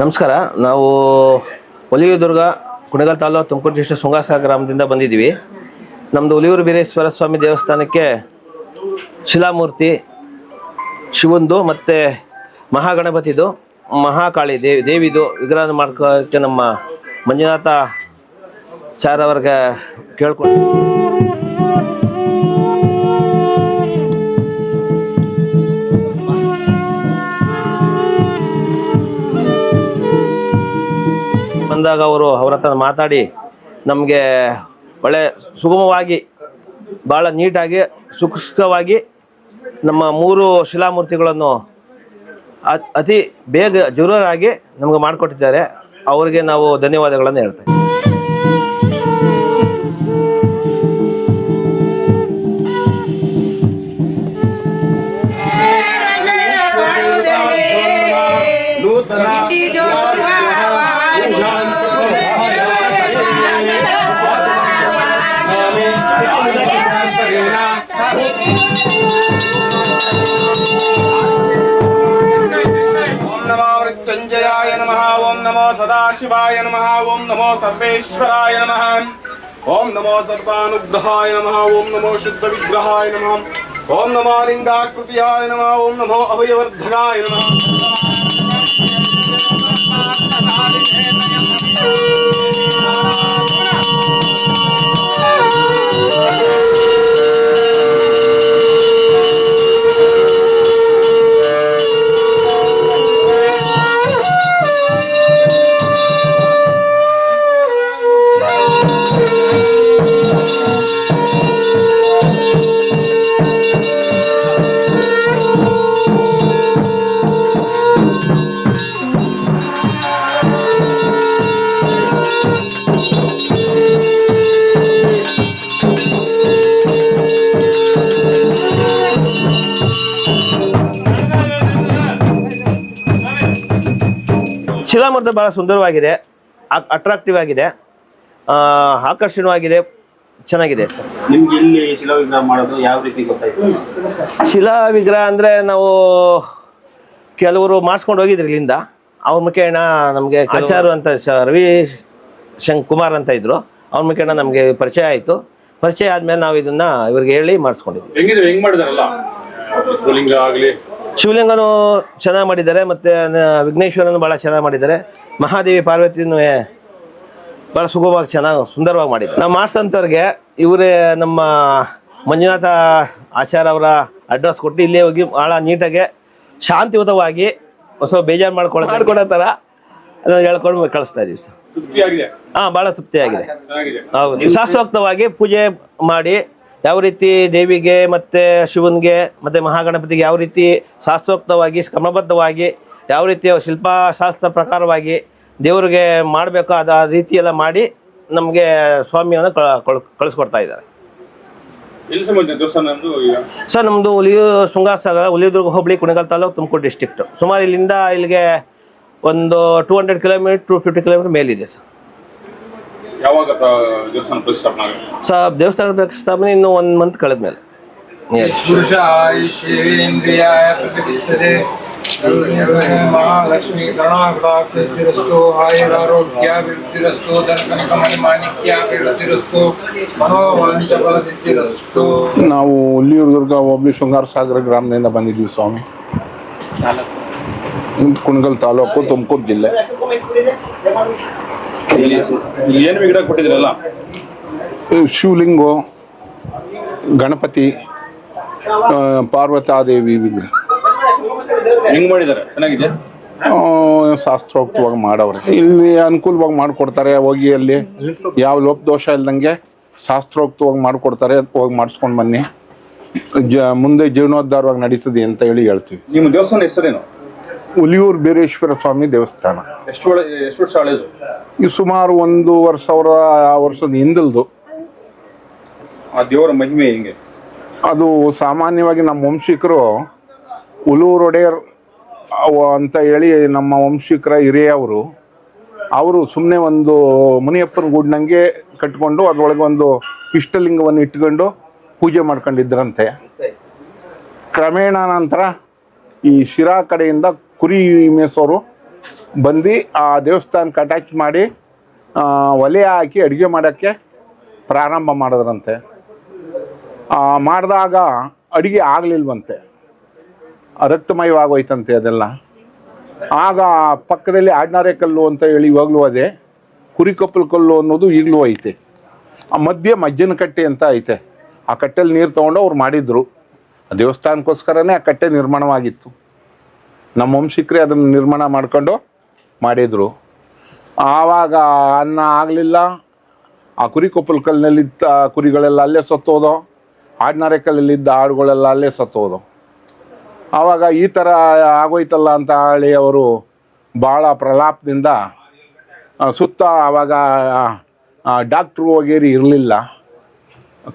ನಮಸ್ಕಾರ. ನಾವು ಒಲಿಯೂದುರ್ಗ ಕುಣಗಲ್ ತಾಲೂಕು ತುಮಕೂರು ಡಿಸ್ಟ್ರಿಕ್ಟ್ ಸುಂಗಾಸ ಗ್ರಾಮದಿಂದ ಬಂದಿದ್ದೀವಿ. ನಮ್ಮದು ಒಲಿಯೂರು ಬೀರೇಶ್ವರ ಸ್ವಾಮಿ ದೇವಸ್ಥಾನಕ್ಕೆ ಶಿಲಾಮೂರ್ತಿ ಶಿವಂದು ಮತ್ತು ಮಹಾಗಣಪತಿದು, ಮಹಾಕಾಳಿ ದೇವಿ ದೇವಿದು ವಿಗ್ರಹ ಮಾಡ್ಕೋಕ್ಕೆ ನಮ್ಮ ಮಂಜುನಾಥ ಚಾರವರ್ಗ ಕೇಳ್ಕೊಂಡು ಬಂದಾಗ ಅವರು ಅವ್ರ ಹತ್ರ ಮಾತಾಡಿ ನಮಗೆ ಒಳ್ಳೆ ಸುಗಮವಾಗಿ ಭಾಳ ನೀಟಾಗಿ ಸುಖವಾಗಿ ನಮ್ಮ ಮೂರು ಶಿಲಾಮೂರ್ತಿಗಳನ್ನು ಅತಿ ಬೇಗ ಜರೂರಾಗಿ ನಮಗೆ ಮಾಡಿಕೊಟ್ಟಿದ್ದಾರೆ. ಅವರಿಗೆ ನಾವು ಧನ್ಯವಾದಗಳನ್ನು ಹೇಳ್ತೇವೆ సదాశివాయ నమ. ఓం నమో సర్వేశ్వరాయ నమ. ఓం నమో సర్వానుగ్రహాయ నమ. ఓం నమో శుద్ధ విగ్రహాయ నమ. ఓం నమో లింగాకృతియాయ నమ. ఓం నమో అభయవర్ధనాయ నమ. Thank you. ಭಾಳ ಸುಂದರವಾಗಿದೆ ಅಟ್ರಾಕ್ಟಿವ್ ಆಗಿದೆ ಆಕರ್ಷಣವಾಗಿದೆ ಆಕರ್ಷಣೀಯವಾಗಿದೆ ಚೆನ್ನಾಗಿದೆ ಸರ್. ನಿಮ್ಗೆ ಇಲ್ಲಿ ಶಿಲಾವಿಗ್ರಹ ಮಾಡೋದು ಯಾವ ರೀತಿ ಗೊತ್ತಾಯ್ತು? ಶಿಲಾ ವಿಗ್ರಹ ಅಂದರೆ ನಾವು ಕೆಲವರು ಮಾಡಿಸ್ಕೊಂಡು ಹೋಗಿದ್ರು ಇಲ್ಲಿಂದ. ಅವ್ರ ಮುಖೇಣ ನಮಗೆ ಆಚಾರು ಅಂತ ರವಿ ಶಂಕ್ ಕುಮಾರ್ ಅಂತ ಇದ್ರು. ಅವ್ರ ಮುಖೇಣ ನಮಗೆ ಪರಿಚಯ ಆಯಿತು. ಪರಿಚಯ ಆದ್ಮೇಲೆ ನಾವು ಇದನ್ನ ಇವ್ರಿಗೆ ಹೇಳಿ ಮಾಡಿಸ್ಕೊಂಡಿದ್ವಿ. ಶಿವಲಿಂಗನೂ ಚೆನ್ನಾಗಿ ಮಾಡಿದ್ದಾರೆ ಮತ್ತೆ ವಿಘ್ನೇಶ್ವರನು ಭಾಳ ಚೆನ್ನಾಗಿ ಮಾಡಿದ್ದಾರೆ. ಮಹಾದೇವಿ ಪಾರ್ವತಿನೂ ಭಾಳ ಸುಗಮವಾಗಿ ಚೆನ್ನಾಗಿ ಸುಂದರವಾಗಿ ಮಾಡಿದ್ದಾರೆ ನಾವು ಮಾಡ್ಸಂಥವ್ರಿಗೆ ಇವರೇ ನಮ್ಮ ಮಂಜುನಾಥ ಆಚಾರ ಅವರ ಅಡ್ರೆಸ್ ಕೊಟ್ಟು ಇಲ್ಲೇ ಹೋಗಿ ಭಾಳ ನೀಟಾಗಿ ಶಾಂತಿಯುತವಾಗಿ ಹೊಸ ಬೇಜಾರು ಮಾಡ್ಕೊಳ್ಳೋ ಮಾಡ್ಕೊಡೋ ಥರ ಅದನ್ನು ಹೇಳ್ಕೊಂಡು ಕಳಿಸ್ತಾ ಇದೀವಿ ಸರ್. ಹಾಂ ಭಾಳ ತೃಪ್ತಿಯಾಗಿದೆ. ಹೌದು. ಶಾಸ್ತ್ರೋಕ್ತವಾಗಿ ಪೂಜೆ ಮಾಡಿ ಯಾವ ರೀತಿ ದೇವಿಗೆ ಮತ್ತು ಶಿವನಿಗೆ ಮತ್ತು ಮಹಾಗಣಪತಿಗೆ ಯಾವ ರೀತಿ ಶಾಸ್ತ್ರೋಕ್ತವಾಗಿ ಕ್ರಮಬದ್ಧವಾಗಿ ಯಾವ ರೀತಿ ಶಿಲ್ಪಶಾಸ್ತ್ರ ಪ್ರಕಾರವಾಗಿ ದೇವರಿಗೆ ಮಾಡಬೇಕು ಅದು ಆ ರೀತಿಯೆಲ್ಲ ಮಾಡಿ ನಮಗೆ ಸ್ವಾಮಿಯನ್ನು ಕಳ- ಕಳಿಸ್ಕೊಡ್ತಾ ಇದ್ದಾರೆ. ಸರ್ ನಮ್ಮದು ಹುಲಿಯು ಶೃಂಗಾಸಾಗ ಹುಲಿದುರ್ಗ ಹೋಬಳಿ ಕುಣಗಲ್ ತಾಲೂಕು ತುಮಕೂರು ಡಿಸ್ಟಿಕ್ಟು ಸುಮಾರು ಇಲ್ಲಿಂದ ಇಲ್ಲಿಗೆ ಒಂದು two hundred kilometre two fifty kilometre ಮೇಲಿದೆ ಸರ್. ಯಾವಾಗ ತ- ದೇವಸ್ಥಾನ ಪ್ರತಿಷ್ಠಾಪನೆ ಆಗುತ್ತೆ? ಸ ದೇವಸ್ಥಾನ ಪ್ರತಿಷ್ಠಾಪನೆ ಇನ್ನು ಒಂದು ಮಂತ್ ಕಳೆದ ಮೇಲೆ ಮಹಾಲಕ್ಷ್ಮಿ ಗಣಾಕೃತಿರಸ್ತು ಆಯುರಾರೋಗ್ಯಾಭಿವೃದ್ಧಿರಸ್ತು ಧನಕನಕಮಣಿ ಮಾಣಿಕ್ಯಾಭಿವೃದ್ಧಿರಸ್ತು ಮನೋವಾಂಚ ಫಲಸಿದ್ಧಿರಸ್ತು ನಾವು ಉಲ್ಲಿಯೂರು ದುರ್ಗ ಹೋಬಳಿ ಶೃಂಗಾರ ಸಾಗರ ಗ್ರಾಮದಿಂದ ಬಂದಿದ್ವಿ ಸ್ವಾಮಿ. ಕುಣಗಲ್ ತಾಲೂಕು ತುಮಕೂರು ಜಿಲ್ಲೆ. ಏನು ವಿಗ್ರಹ ಕೊಟ್ಟಿದ್ರಲ್ಲ ಶಿವಲಿಂಗು ಗಣಪತಿ ಪಾರ್ವತಾದೇವಿ ವಿಗ್ರಹ. ಹೆಂಗ್ ಮಾಡಿದಾರೆ ಚೆನ್ನಾಗಿದೆ? ಆ, ಶಾಸ್ತ್ರೋಕ್ತವಾಗಿ ಮಾಡವ್ರೆ. ಇಲ್ಲಿ ಅನುಕೂಲವಾಗಿ ಮಾಡಿಕೊಡ್ತಾರೆ ಹೋಗಿ ಅಲ್ಲಿ. ಯಾವ ಲೋಪದೋಷ ಇಲ್ದಂಗೆ ಶಾಸ್ತ್ರೋಕ್ತವಾಗಿ ಮಾಡಿಕೊಡ್ತಾರೆ ಹೋಗಿ ಮಾಡಿಸ್ಕೊಂಡು ಬನ್ನಿ. ಜ ಮುಂದೆ ಜೀರ್ಣೋದ್ಧಾರವಾಗಿ ನಡೀತದೆ ಅಂತ ಹೇಳಿ ಹೇಳ್ತೀವಿ. ನಿಮ್ಮ ದೇವಸ್ಥಾನ ಹೆಸರೇನು? ಹುಲಿಯೂರು ಬೀರೇಶ್ವರ ಸ್ವಾಮಿ ದೇವಸ್ಥಾನ. ಎಷ್ಟು ಎಷ್ಟು ವರ್ಷ ಹಳೇದು? ಈ ಸುಮಾರು ಒಂದೂವರೆ ಸಾವಿರ ಆ ವರ್ಷದ ಹಿಂದಲ್ದು. ಆ ದೇವರ ಮಹಿಮೆ ಹೆಂಗೆ? ಅದು ಸಾಮಾನ್ಯವಾಗಿ ನಮ್ಮ ವಂಶಿಕರು ಹುಲೂರು ಒಡೆಯರ್ ಅಂತ ಹೇಳಿ ನಮ್ಮ ವಂಶಿಕರ ಹಿರಿಯವರು, ಅವರು ಸುಮ್ಮನೆ ಒಂದು ಮುನಿಯಪ್ಪನ ಗೂಡ್ನಂಗೆ ಕಟ್ಕೊಂಡು ಅದರೊಳಗೆ ಒಂದು ಇಷ್ಟಲಿಂಗವನ್ನು ಇಟ್ಕೊಂಡು ಪೂಜೆ ಮಾಡ್ಕೊಂಡಿದ್ರಂತೆ. ಕ್ರಮೇಣ ನಂತರ ಈ ಶಿರಾ ಕಡೆಯಿಂದ ಕುರಿ ಮೇಸೋರು ಬಂದು ಆ ದೇವಸ್ಥಾನಕ್ಕೆ ಅಟ್ಯಾಚ್ ಮಾಡಿ ಒಲೆ ಹಾಕಿ ಅಡುಗೆ ಮಾಡೋಕ್ಕೆ ಪ್ರಾರಂಭ ಮಾಡಿದ್ರಂತೆ. ಮಾಡಿದಾಗ ಅಡುಗೆ ಆಗಲಿಲ್ವಂತೆ. ರಕ್ತಮಯವಾಗೋಯ್ತಂತೆ ಅದೆಲ್ಲ. ಆಗ ಪಕ್ಕದಲ್ಲಿ ಆಡ್ನಾರೆ ಕಲ್ಲು ಅಂತ ಹೇಳಿ ಇವಾಗಲೂ ಅದೇ. ಕುರಿಕೊಪ್ಪಲು ಕಲ್ಲು ಅನ್ನೋದು ಈಗಲೂ ಐತೆ. ಆ ಮಧ್ಯೆ ಮಜ್ಜನ ಕಟ್ಟೆ ಅಂತ ಐತೆ. ಆ ಕಟ್ಟೆಯಲ್ಲಿ ನೀರು ತೊಗೊಂಡು ಅವ್ರು ಮಾಡಿದ್ರು. ಆ ದೇವಸ್ಥಾನಕ್ಕೋಸ್ಕರನೇ ಆ ಕಟ್ಟೆ ನಿರ್ಮಾಣವಾಗಿತ್ತು. ನಮ್ಮ ವಂಶಿಕರೇ ಅದನ್ನು ನಿರ್ಮಾಣ ಮಾಡಿಕೊಂಡು ಮಾಡಿದರು. ಆವಾಗ ಅನ್ನ ಆಗಲಿಲ್ಲ. ಆ ಕುರಿ ಕೊಪ್ಪಲು ಕಲ್ಲಿನಲ್ಲಿದ್ದ ಕುರಿಗಳೆಲ್ಲ ಅಲ್ಲೇ ಸತ್ತೋದೋ, ಆಡ್ನಾರೆ ಕಲ್ಲಲ್ಲಿದ್ದ ಆಡುಗಳೆಲ್ಲ ಅಲ್ಲೇ ಸತ್ತೋದು. ಆವಾಗ ಈ ಥರ ಆಗೋಯ್ತಲ್ಲ ಅಂತ ಹೇಳಿ ಅವರು ಭಾಳ ಪ್ರಲಾಪದಿಂದ ಸುತ್ತ ಆವಾಗ ಡಾಕ್ಟ್ರು ವಗೇರಿ ಇರಲಿಲ್ಲ.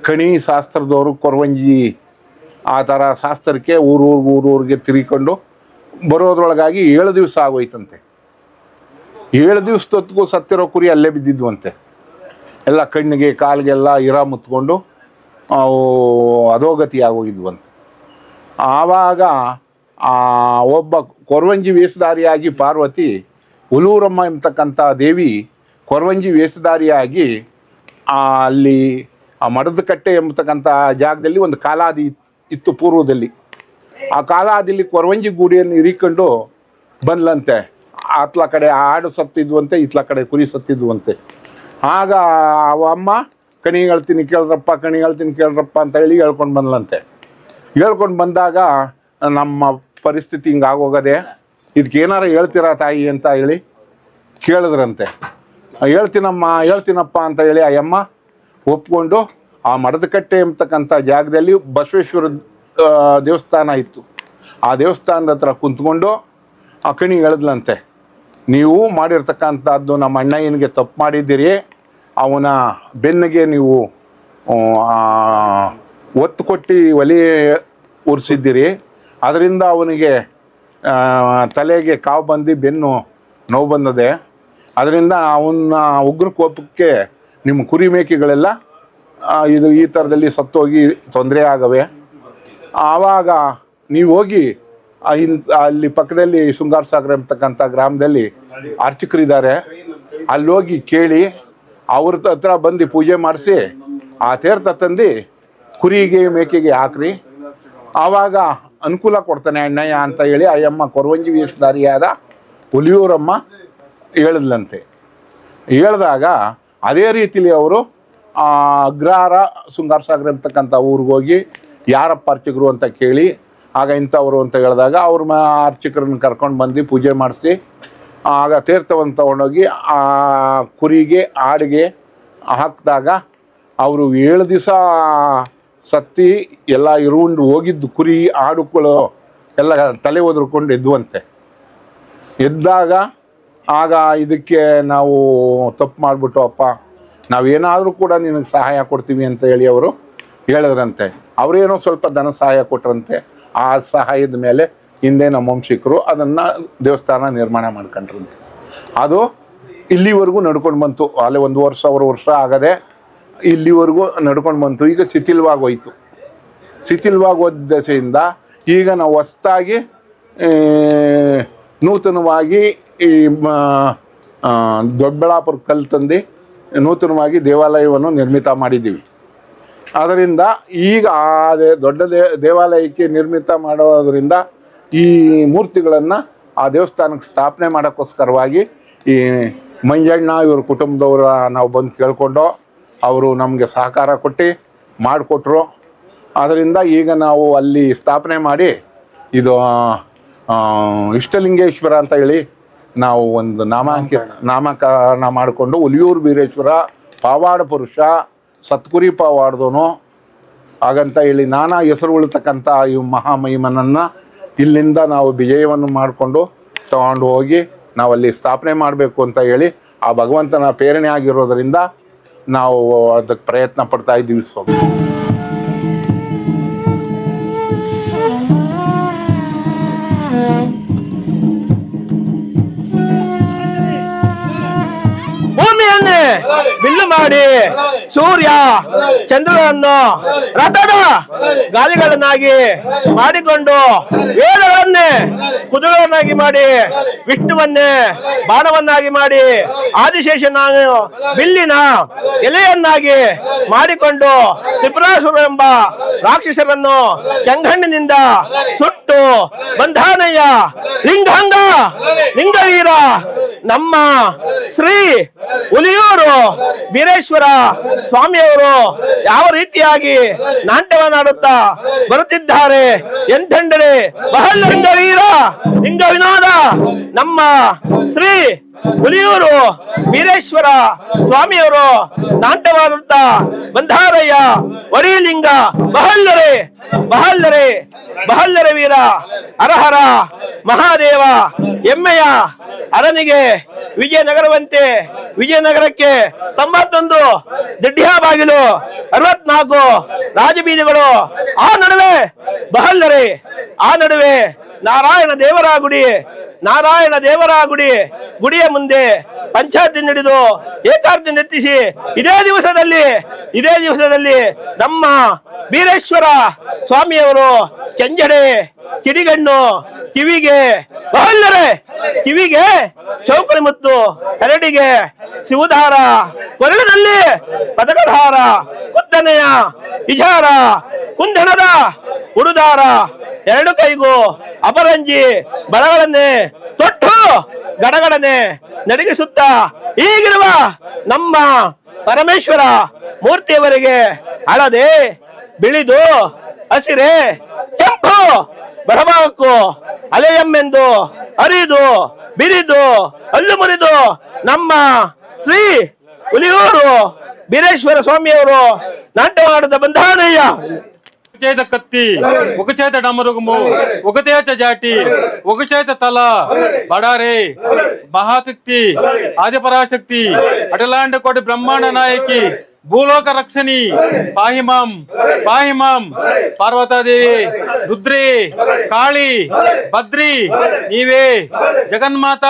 ಕಣಿ ಶಾಸ್ತ್ರದವರು ಕೊರವಂಜಿ ಆ ಥರ ಶಾಸ್ತ್ರಕ್ಕೆ ಊರೂರ್ಗೆ ಊರೂರಿಗೆ ತಿರುಗಿಕೊಂಡು ಬರೋದ್ರೊಳಗಾಗಿ ಏಳು ದಿವಸ ಆಗೋಯ್ತಂತೆ. ಏಳು ದಿವಸದೊತ್ತಿಗೂ ಸತ್ತಿರೋ ಕುರಿ ಅಲ್ಲೇ ಬಿದ್ದಿದ್ವಂತೆ. ಎಲ್ಲ ಕಣ್ಣಿಗೆ ಕಾಲಿಗೆಲ್ಲ ಇರ ಮುತ್ಕೊಂಡು, ಅವು ಅಧೋಗತಿ ಆಗೋಗಿದ್ವಂತೆ ಆವಾಗ ಒಬ್ಬ ಕೊರವಂಜಿ ವೇಷಧಾರಿಯಾಗಿ ಪಾರ್ವತಿ ಉಲೂರಮ್ಮ ಎಂಬತಕ್ಕಂಥ ದೇವಿ ಕೊರವಂಜಿ ವೇಷಧಾರಿಯಾಗಿ ಅಲ್ಲಿ ಆ ಮಡದ ಕಟ್ಟೆ ಎಂಬತಕ್ಕಂಥ ಜಾಗದಲ್ಲಿ ಒಂದು ಕಾಲಾದಿ ಇತ್- ಇತ್ತು ಪೂರ್ವದಲ್ಲಿ. ಆ ಕಾಲಾದಿಲಿ ಕೊರವಂಜಿ ಗೂಡಿಯನ್ನು ಇರಿಕೊಂಡು ಬಂದ್ಲಂತೆ. ಆತ್ಲ ಕಡೆ ಆಡು ಸತ್ತಿದ್ವಂತೆ ಇತ್ಲ ಕಡೆ ಕುರಿ ಸತ್ತಿದ್ವಂತೆ. ಆಗ ಅವ ಅಮ್ಮ ಕಣಿ ಹೇಳ್ತೀನಿ ಕೇಳ್ರಪ್ಪ ಕಣಿ ಹೇಳ್ತೀನಿ ಕೇಳ್ರಪ್ಪ ಅಂತ ಹೇಳಿ ಹೇಳ್ಕೊಂಡು ಬಂದ್ಲಂತೆ. ಹೇಳ್ಕೊಂಡು ಬಂದಾಗ ನಮ್ಮ ಪರಿಸ್ಥಿತಿ ಹಿಂಗೆ ಆಗೋಗದೆ ಇದಕ್ಕೆ ಏನಾರು ಹೇಳ್ತೀರಾ ತಾಯಿ ಅಂತ ಹೇಳಿ ಕೇಳಿದ್ರಂತೆ. ಹೇಳ್ತೀನಮ್ಮ, ಹೇಳ್ತೀನಪ್ಪ ಅಂತ ಹೇಳಿ ಆ ಅಮ್ಮ ಒಪ್ಕೊಂಡು ಆ ಮಡದಕಟ್ಟೆ ಎಂಬತಕ್ಕಂಥ ಜಾಗದಲ್ಲಿ ಬಸವೇಶ್ವರ ದೇವಸ್ಥಾನ ಇತ್ತು. ಆ ದೇವಸ್ಥಾನದ ಹತ್ರ ಕುಂತ್ಕೊಂಡು ಆ ಕಣಿ ಹೇಳಿದ್ಲಂತೆ, ನೀವು ಮಾಡಿರ್ತಕ್ಕಂಥದ್ದು ನಮ್ಮ ಅಣ್ಣಯ್ಯನಿಗೆ ತಪ್ಪು ಮಾಡಿದ್ದೀರಿ. ಅವನ ಬೆನ್ನಿಗೆ ನೀವು ಒತ್ತು ಕೊಟ್ಟು ಒಲೆ ಉರಿಸಿದ್ದೀರಿ. ಅದರಿಂದ ಅವನಿಗೆ ತಲೆಗೆ ಕಾವು ಬಂದು ಬೆನ್ನು ನೋವು ಬಂದದೆ. ಅದರಿಂದ ಅವನ ಉಗ್ರ ಕೋಪಕ್ಕೆ ನಿಮ್ಮ ಕುರಿ ಮೇಕೆಗಳೆಲ್ಲ ಇದು ಈ ಥರದಲ್ಲಿ ಸತ್ತೋಗಿ ತೊಂದರೆ ಆಗವೆ. ಆವಾಗ ನೀವು ಹೋಗಿ ಅಲ್ಲಿ ಪಕ್ಕದಲ್ಲಿ ಶೃಂಗಾರ ಸಾಗರ ಎಂಬತಕ್ಕಂಥ ಗ್ರಾಮದಲ್ಲಿ ಅರ್ಚಕರಿದ್ದಾರೆ. ಅಲ್ಲಿ ಹೋಗಿ ಕೇಳಿ, ಅವ್ರ ಹತ್ರ ಬಂದು ಪೂಜೆ ಮಾಡಿಸಿ, ಆ ತೀರ್ಥ ತಂದು ಕುರಿಗೆ ಮೇಕೆಗೆ ಹಾಕ್ರಿ. ಆವಾಗ ಅನುಕೂಲ ಕೊಡ್ತಾನೆ ಅಣ್ಣಯ್ಯ ಅಂತ ಹೇಳಿ ಅಯ್ಯಮ್ಮ ಕೊರವಂಜಿ ವೇಷಧಾರಿಯಾದ ಹುಲಿಯೂರಮ್ಮ ಹೇಳಿದ್ಲಂತೆ. ಹೇಳಿದಾಗ ಅದೇ ರೀತಿಲಿ ಅವರು ಅಗ್ರಹಾರ ಶೃಂಗಾರ ಸಾಗರ ಅಂತಕ್ಕಂಥ ಹೋಗಿ ಯಾರಪ್ಪ ಅರ್ಚಕರು ಅಂತ ಕೇಳಿ, ಆಗ ಇಂಥವರು ಅಂತ ಹೇಳಿದಾಗ ಅವ್ರ ಅರ್ಚಕರನ್ನ ಕರ್ಕೊಂಡು ಬಂದು ಪೂಜೆ ಮಾಡಿಸಿ, ಆಗ ತೀರ್ಥವನ್ನು ತೊಗೊಂಡೋಗಿ ಆ ಕುರಿಗೆ, ಆಡಿಗೆ ಹಾಕಿದಾಗ ಅವರು ಏಳು ದಿವಸ ಸತ್ತಿ ಎಲ್ಲ ಇರುಕೊಂಡು ಹೋಗಿದ್ದು ಕುರಿ ಆಡುಗಳು ಎಲ್ಲ ತಲೆ ಒದರ್ಕೊಂಡು ಎದ್ದುವಂತೆ. ಎದ್ದಾಗ ಆಗ ಇದಕ್ಕೆ ನಾವು ತಪ್ಪು ಮಾಡಿಬಿಟ್ಟು, ಅಪ್ಪ, ನಾವೇನಾದರೂ ಕೂಡ ನಿನಗೆ ಸಹಾಯ ಕೊಡ್ತೀವಿ ಅಂತ ಹೇಳಿ ಅವರು ಹೇಳಿದ್ರಂತೆ. ಅವರೇನೋ ಸ್ವಲ್ಪ ಧನ ಸಹಾಯ ಕೊಟ್ರಂತೆ. ಆ ಸಹಾಯದ ಮೇಲೆ ಹಿಂದೆ ನಮ್ಮ ವಂಶಿಕರು ಅದನ್ನು ದೇವಸ್ಥಾನ ನಿರ್ಮಾಣ ಮಾಡ್ಕೊಂಡ್ರಂತೆ. ಅದು ಇಲ್ಲಿವರೆಗೂ ನಡ್ಕೊಂಡು ಬಂತು. ಅಲ್ಲೇ ಒಂದು ವರ್ಷ, ಅವರು ವರ್ಷ ಆಗದೆ ಇಲ್ಲಿವರೆಗೂ ನಡ್ಕೊಂಡು ಬಂತು. ಈಗ ಶಿಥಿಲವಾಗೋಯ್ತು. ಹೋಯ್ತು ಶಿಥಿಲವಾಗಿ ಹೋದ ದಶೆಯಿಂದ ಈಗ ನಾವು ಹೊಸ್ತಾಗಿ ನೂತನವಾಗಿ ಈ ದೊಡ್ಡಬಳ್ಳಾಪುರ ಕಲ್ಲು ತಂದು ನೂತನವಾಗಿ ದೇವಾಲಯವನ್ನು ನಿರ್ಮಿತ ಮಾಡಿದ್ದೀವಿ. ಅದರಿಂದ ಈಗ ಆ ದೊಡ್ಡ ದೇವಾಲಯಕ್ಕೆ ನಿರ್ಮಿತ ಮಾಡೋದರಿಂದ ಈ ಮೂರ್ತಿಗಳನ್ನು ಆ ದೇವಸ್ಥಾನಕ್ಕೆ ಸ್ಥಾಪನೆ ಮಾಡೋಕ್ಕೋಸ್ಕರವಾಗಿ ಈ ಮಂಜಣ್ಣ ಇವ್ರ ಕುಟುಂಬದವರ ನಾವು ಬಂದು ಕೇಳ್ಕೊಂಡು ಅವರು ನಮಗೆ ಸಹಕಾರ ಕೊಟ್ಟು ಮಾಡಿಕೊಟ್ರು. ಅದರಿಂದ ಈಗ ನಾವು ಅಲ್ಲಿ ಸ್ಥಾಪನೆ ಮಾಡಿ ಇದು ಇಷ್ಟಲಿಂಗೇಶ್ವರ ಅಂತ ಹೇಳಿ ನಾವು ಒಂದು ನಾಮಾಂಕಿ ನಾಮಕರಣ. ಮಾಡಿಕೊಂಡು ಹುಲಿಯೂರು ಬೀರೇಶ್ವರ ಪಾವಾಡ ಪುರುಷ ಸತ್ಕುರಿ ಪಾವಾಡ್ದೋನು ಹಾಗಂತ ಹೇಳಿ ನಾನಾ ಹೆಸರು ಉಳಿತಕ್ಕಂಥ ಈ ಮಹಾಮಹಿಮನನ್ನು ಇಲ್ಲಿಂದ ನಾವು ವಿಜಯವನ್ನು ಮಾಡಿಕೊಂಡು ತಗೊಂಡು ಹೋಗಿ ನಾವಲ್ಲಿ ಸ್ಥಾಪನೆ ಮಾಡಬೇಕು ಅಂತ ಹೇಳಿ ಆ ಭಗವಂತನ ಪ್ರೇರಣೆ ಆಗಿರೋದರಿಂದ ನಾವು ಅದಕ್ಕೆ ಪ್ರಯತ್ನ ಪಡ್ತಾ ಇದ್ದೀವಿ ಸ್ವಾಮಿ. ಬಿಲ್ಲು. ಮಾಡಿ. ಸೂರ್ಯ ಚಂದ್ರನನ್ನು ರಥದ ಗಾಲಿಗಳನ್ನಾಗಿ ಮಾಡಿಕೊಂಡು ವೇದಗಳನ್ನೇ ಕುದುರೆಗಳನ್ನಾಗಿ ಮಾಡಿ ವಿಷ್ಣುವನ್ನೇ ಬಾಣವನ್ನಾಗಿ ಮಾಡಿ ಆದಿಶೇಷನ ಬಿಲ್ಲಿನ ಎಲೆಯನ್ನಾಗಿ ಮಾಡಿಕೊಂಡು ತ್ರಿಪುರಾಸುರ ಎಂಬ ರಾಕ್ಷಸರನ್ನು ಕೆಂಗಣ್ಣಿನಿಂದ ಸುಟ್ಟು ಬಂಧಾನಯ್ಯ ಲಿಂಗಾಂಗ ಲಿಂಗವೀರ ನಮ್ಮ ಶ್ರೀ ಹುಲಿಯೂರು ಬೀರೇಶ್ವರ ಸ್ವಾಮಿಯವರು ಯಾವ ರೀತಿಯಾಗಿ ನಾಟ್ಯವನ್ನಾಡುತ್ತಾ ಬರುತ್ತಿದ್ದಾರೆ ಎಂತೆಂದರೆ ಬಹಳ ವೀರ ವಿನೋದ ನಮ್ಮ ಶ್ರೀ ಹುಲಿಯೂರು ವೀರೇಶ್ವರ ಸ್ವಾಮಿಯವರು ನಾಟ್ಯವಾಡುತ್ತಾ ಬಂಧಾರಯ್ಯ, ವರಿಲಿಂಗ, ಬಹಲ್ಲರೆ ಬಹಲ್ಲರೆ ಬಹಲ್ಲರೆ ವೀರ ಅರಹರ ಮಹಾದೇವ, ಎಮ್ಮೆಯ, ಅರನಿಗೆ, ವಿಜಯನಗರವಂತೆ, ವಿಜಯನಗರಕ್ಕೆ ತೊಂಬತ್ತೊಂದು ದಿಡ್ಡಿಯ ಬಾಗಿಲು, ಅರವತ್ನಾಲ್ಕು, ರಾಜಬೀದಿಗಳು, ಆ ನಡುವೆ ಬಹಲ್ಲರೆ, ಆ ನಡುವೆ ನಾರಾಯಣ ದೇವರ ಗುಡಿ ನಾರಾಯಣ ದೇವರ ಗುಡಿ ಗುಡಿಯ ಮುಂದೆ ಪಂಚಾಯತಿ ನಡೆದು ಏಕಾರ್ತಿ ನೆತ್ತಿಸಿ ಇದೇ ದಿವಸದಲ್ಲಿ ಇದೇ ದಿವಸದಲ್ಲಿ ನಮ್ಮ ಬೀರೇಶ್ವರ ಸ್ವಾಮಿಯವರು ಕೆಂಜಡೆ ಕಿಡಿಗಣ್ಣು ಕಿವಿಗೆ ಬಹಲ್ಲರೆ ಕಿವಿಗೆ ಚೌಕಳಿ ಮತ್ತು, ಕರಡಿಗೆ ಶಿವಧಾರ, ಕೊರಳಿನಲ್ಲಿ ಪದಕಧಾರ ಉದ್ದನೆಯ ಇಜಾರ ಕುಂದಣದ ಉಡುದಾರ, ಎರಡು ಕೈಗೂ ಅಪರಂಜಿ ಬಲಗಳನ್ನೇ ತೊಟ್ಟು ಗಡಗಡನೆ ನಡಗಿಸುತ್ತ ಈಗಿರುವ ನಮ್ಮ ಪರಮೇಶ್ವರ ಮೂರ್ತಿಯವರಿಗೆ ಹಳದೆ ಬಿಳಿದು, ಹಸಿರೆ, ಕೆಂಪು ಬರಬಾಕು, ಅಲೆಯಮ್ಮೆಂದು, ಅರಿದು, ಬಿರಿದು ಅಲ್ಲು ಮುರಿದು ನಮ್ಮ ಶ್ರೀ ಹುಲಿಯೂರು ಬೀರೇಶ್ವರ ಸ್ವಾಮಿಯವರು ನಾಟ್ಯವಾಡದ ಬಂಧಾನಯ್ಯ. ಒಗಚೇತ ಕತ್ತಿ ಒಗಚೇತ ಡಮರುಗುಮು ಒಗತೇಚ ಜಾಟಿ ಒಗಚೇತ ತಲ, ಬಡಾರೆ ಮಹಾತಿಕ್ತಿ ಆದಿಪರಾಶಕ್ತಿ ಅಟಲಾಂಡ ಕೋಟಿ ಬ್ರಹ್ಮಾಂಡ ನಾಯಕಿ భూలోక రక్షణి. పాహిమాం. పాహిమాం. పార్వతాదేవి. రుద్రి. కాళి. బద్రి నీవే. జగన్మాత.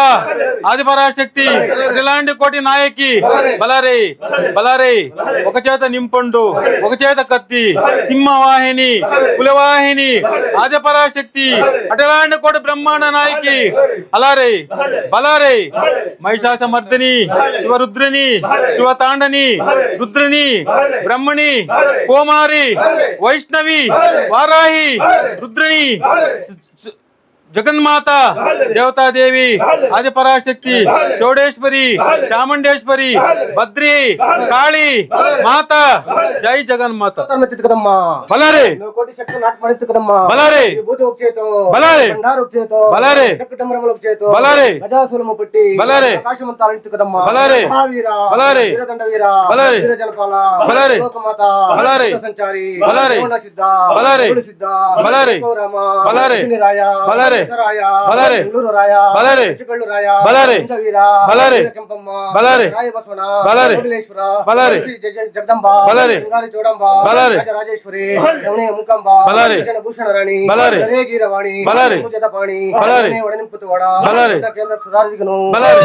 ఆదిపరాశక్తి. అటలాంటి కోటి నాయకి. బలారే. బలారే. ఒక చేత నింపండు. ఒక చేత కత్తి. సింహవాహిని. కులవాహిని. ఆదిపరాశక్తి. అటలాంటి కోటి బ్రహ్మాండ నాయకి. అలారే బలారే. మహిషాస మర్దిని శివరుద్రిని. శివతాండని. రుద్రిని. பூரணி பிரம்மணி கோமாரி வைஷ்ணவி வாராகி ருத்ரணி. జగన్మాత దేవతాదేవి ఆది పరాశక్తి చౌడేశ్వరి చాముండేశ్వరి బద్రి కాళి మాత. జై జగన్మాత. బలారే. బలారే. బలారే. బలారే. బలారే. బలారే. బలారే. బలారే. బలారే. బలారే. బలారే. సంచారి బలారే. బలారే. బలారే. బలారే. బలారే. బలారే బలారే బలారే బలారే బలారే బలారే బలారే బలారే బలారే రాజేశ్వరి బలారే భూషణరాణి బలారే గీరవాణి బలారే జతపాణి బలారే వడనింపుతువాడ బలారే కేంద్ర సుధారికను బలారే.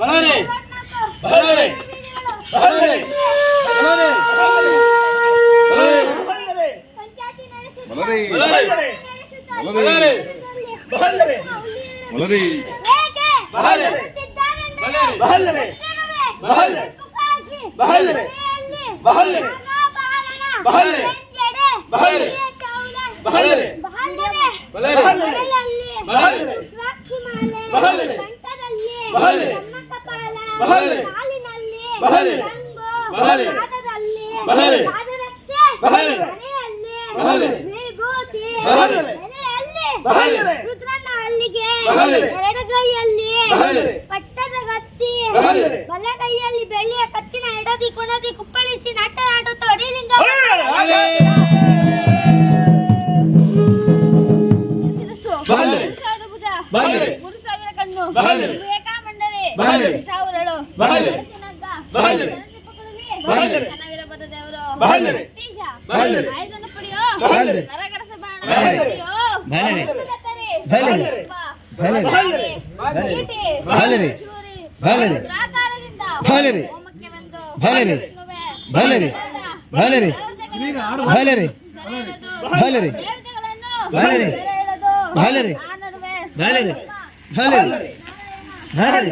ಬಲಾರೆ ಬಲಾರೆ ಬಲಾರೆ ಬಲಾರೆ ಮಲರಿ ಬಲಾರೆ ಮಲರಿ ಬಲಾರೆ ಮಲರಿ ಬಲಾರೆ ಬಲಾರೆ ಬಲಾರೆ ಬಲಾರೆ ಬಲಾರೆ ಬಲಾರೆ ಬಲಾರೆ ಬಲಾರೆ ಬಲಾರೆ ಬಲಾರೆ ಬಲಾರೆ ಬಲಾರೆ ಬಲಾರೆ ಬಲಾರೆ ಬಲಾರೆ ಬಲಾರೆ ಬಲಾರೆ ಬಲಾರೆ ಬಲಾರೆ ಬಲಾರೆ ರುದ್ರನ ಹಳ್ಳಿಗೆ ಬಲಾರೆ ಎಡಗೈಯಲ್ಲಿ ಬಲಾರೆ ಪಟ್ಟದ ಕತ್ತಿ ಬಲಾರೆ ಬಲಗೈಯಲ್ಲಿ ಬೆಳ್ಳಿಯ ಕತ್ತಿನ ಎಡದಿ ಕೊನದಿ ಕುಪ್ಪಳಿಸಿ ನಾಟ ಆಡುತ್ತ ಒಡಿಲಿಂಗ ಬಲಾರೆ ಭುಜ ಬಲಾರೆ ಮೂರು ಸಾವಿರ ಕಣ್ಣು ಬಲಾರೆ ವಿವೇಕಾಮಂಡಲಿ ಬಲಾರೆ ಸಾವಿರಳು ಬಲಾರೆ ನಗ್ಗ. ಬಲಾರೆ ಕನಸಿ ಪಕಡಲಿ. ಬಲಾರೆ ಕನವಿರಬದ ದೇವರು ಬಲಾರೆ ತೀಜ. ಭಾಲರಿ ಭಾಲರಿ ಭಾಲರಿ ಭಾಲರಿ ಭಾಲರಿ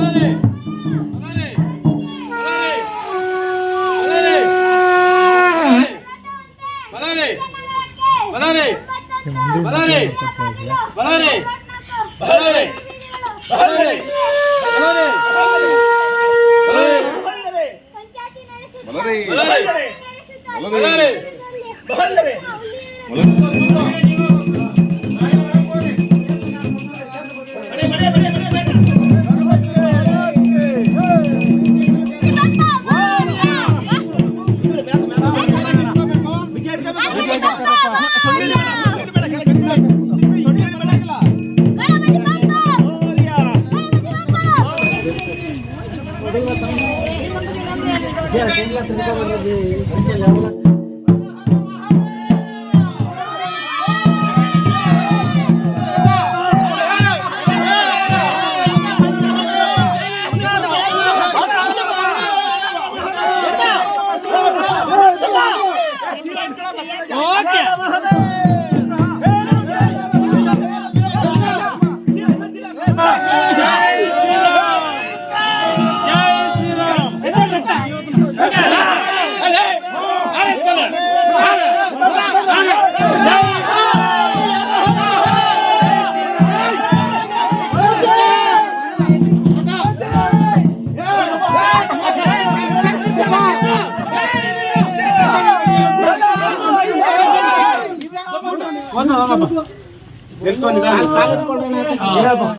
Athletic. ತಗೋಬಾ